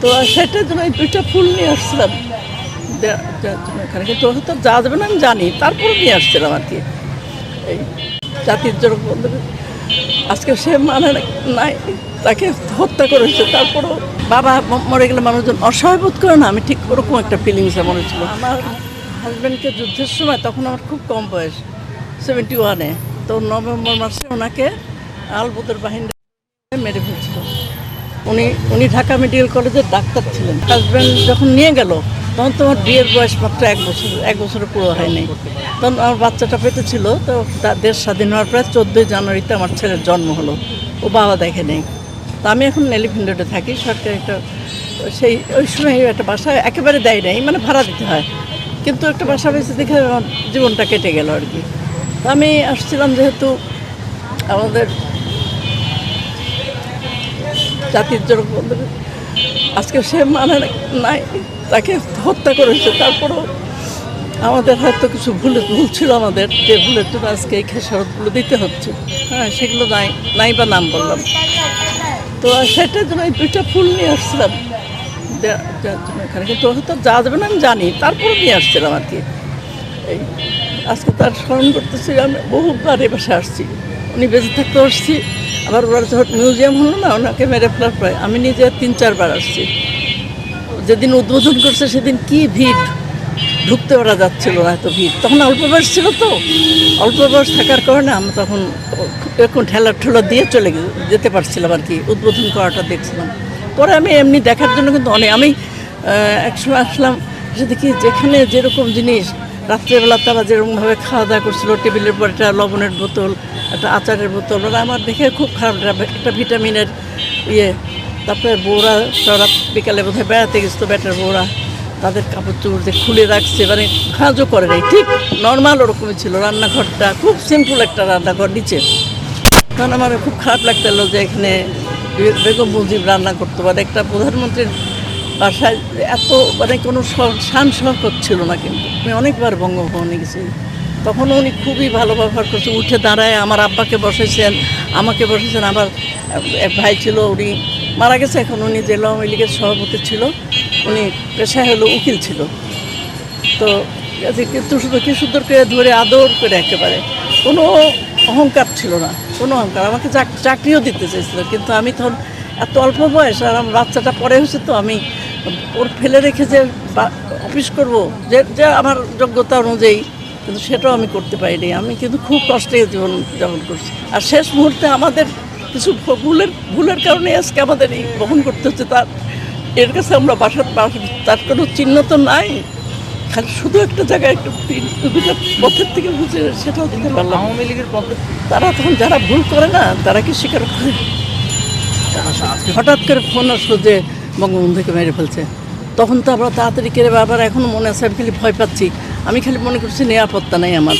তো সেটার জন্য দুইটা ফুল নিয়ে আসছিলাম। এখানে কিন্তু হয়তো যা যাবে না, আমি জানি। তারপরে নিয়ে আসছিলাম আর কি। এই জাতির জন্য আজকে সে মানে নাই, তাকে হত্যা করেছে। তারপরও বাবা মরে গেলে মানুষজন অসহায় বোধ করে না। আমি ঠিক ওরকম একটা ফিলিংস মনে ছিল। আমার হাজব্যান্ডকে যুদ্ধের সময় তখন আমার খুব কম বয়স সেভেন্টি ওয়ানে তো নভেম্বর মাসে ওনাকে আলবদর বাহিনী মেরে ফেলছিল। উনি উনি ঢাকা মেডিকেল কলেজের ডাক্তার ছিলেন। হাজব্যান্ড যখন নিয়ে গেল, তখন তোমার বিয়ের বয়স মাত্র এক বছর, এক বছরের পুরো হয়নি তখন আমার বাচ্চাটা পেতে ছিল, তো তা- দেশ স্বাধীন হওয়ার পরে চোদ্দোই জানুয়ারিতে আমার ছেলের জন্ম হলো। ও বাবা দেখে নেই। তো আমি এখন এলিফেন্টে থাকি, সরকারি একটা, সেই, ওই সময় একটা বাসা একেবারে দেয় নাই মানে ভাড়া দিতে হয়। কিন্তু একটা বাসা বেঁচে দেখে আমার জীবনটা কেটে গেল আর কি। তো আমি আসছিলাম যেহেতু আমাদের জাতির জনক আজকে সে মানে নাই, তাকে হত্যা করেছে। তারপরও আমাদের হয়তো কিছু ভুল ভুল ছিল আমাদের, যে ভুলের জন্য আজকে এই খেসারতগুলো দিতে হচ্ছে। হ্যাঁ সেগুলো নাই নাই বা নাম বললাম। তো সেটার জন্য এই দুইটা ফুল নিয়ে আসছিলাম। এখানে কিন্তু হয়তো যা যাবে না, আমি জানি। তারপরে নিয়ে আসছিলাম আর কি। এই, আজকে তার স্মরণ করতেছি, আমি বহুবার এ বাসে আসছি। উনি বেঁচে থাকতে আসছি। আবার ওরা যখন মিউজিয়াম হলো না, ওনাকে মেরে ফেলার পরে। আমি নিজে তিন, চারবার আসছি। যেদিন উদ্বোধন করছে সেদিন কি ভিড়। ঢুকতে ওরা যাচ্ছিল না এত ভিড়। তখন অল্প বয়স ছিল তো। অল্প বয়স থাকার কারণে আমি তখন এরকম ঠেলা ঠেলা দিয়ে চলে যেতে পারছিলাম আর কি, উদ্বোধন করাটা দেখছিলাম। পরে আমি এমনি দেখার জন্য কিন্তু অনেক আমি একসময় আসলাম সে দেখি যেখানে যেরকম জিনিস রাত্রেবেলা তারা যেরকমভাবে খাওয়া দাওয়া করছিল, টেবিলের পর একটা লবণের বোতল, একটা আচারের বোতল ওরা আমার দেখে খুব খারাপ। একটা ভিটামিনের ইয়ে। তারপরে বউরা তারা বিকালে বোধহয় বেড়াতে গেছিল ব্যাটার বউরা। তাদের কাপড় চোপড় যে খুলে রাখছে মানে ভাঁজও করে নাই। ঠিক নর্মাল ওরকমই ছিল। রান্নাঘরটা খুব সিম্পল একটা রান্নাঘর নিচে। তখন আমার খুব খারাপ লাগতেলো যে এখানে বেগম মুজিব রান্না করতে। পারে একটা প্রধানমন্ত্রীর বাসায় এত মানে কোনো স- শান শখত ছিল না কিন্তু। আমি অনেকবার বঙ্গভবনে গেছি। তখন উনি খুবই ভালো ব্যবহার করছে। উঠে দাঁড়ায়, আমার আব্বাকে বসেছেন, আমাকে বসেছেন, আমার, এক ভাই ছিল, উনি মারা গেছে, এখন উনি জেলা আওয়ামী লীগের সভাপতি ছিল। উনি পেশায় হলো উকিল ছিল। তো কিন্তু শুধু কি সুন্দর করে ধরে আদর করে একেবারে, কোনো অহংকার ছিল না, কোনো অহংকার। আমাকে চাকরিও দিতে চেয়েছিল, কিন্তু আমি তখন এত অল্প বয়স আর আমার বাচ্চাটা পরে হয়েছে তো আমি ওর ফেলে রেখে যে বা- অফিস করব যে যে আমার যোগ্যতা অনুযায়ী কিন্তু সেটাও আমি করতে পারিনি। আমি কিন্তু খুব কষ্টে জীবন যাপন করছি। আর শেষ মুহূর্তে আমাদের কিছু ভুলের ভুলের কারণে আজকে আমাদের এই বহন করতে হচ্ছে। তার এর কাছে আমরা বাসার তার কোনো চিহ্ন তো নাই। খালি শুধু একটা জায়গায় একটু দুটো পথের থেকে বুঝে সেটাও দিতে পারলাম আওয়ামী লীগের পক্ষে তারা তখন যারা ভুল করে না তারা কি স্বীকার করে? হঠাৎ করে ফোন আসলো যে বঙ্গবন্ধুকে মেরে ফেলছে। তখন তো আমরা তাড়াতাড়ি কেড়ে বাবার এখনও মনে আছে আমি খালি ভয় পাচ্ছি। আমি খালি মনে করছি নিরাপত্তা নেই আমার।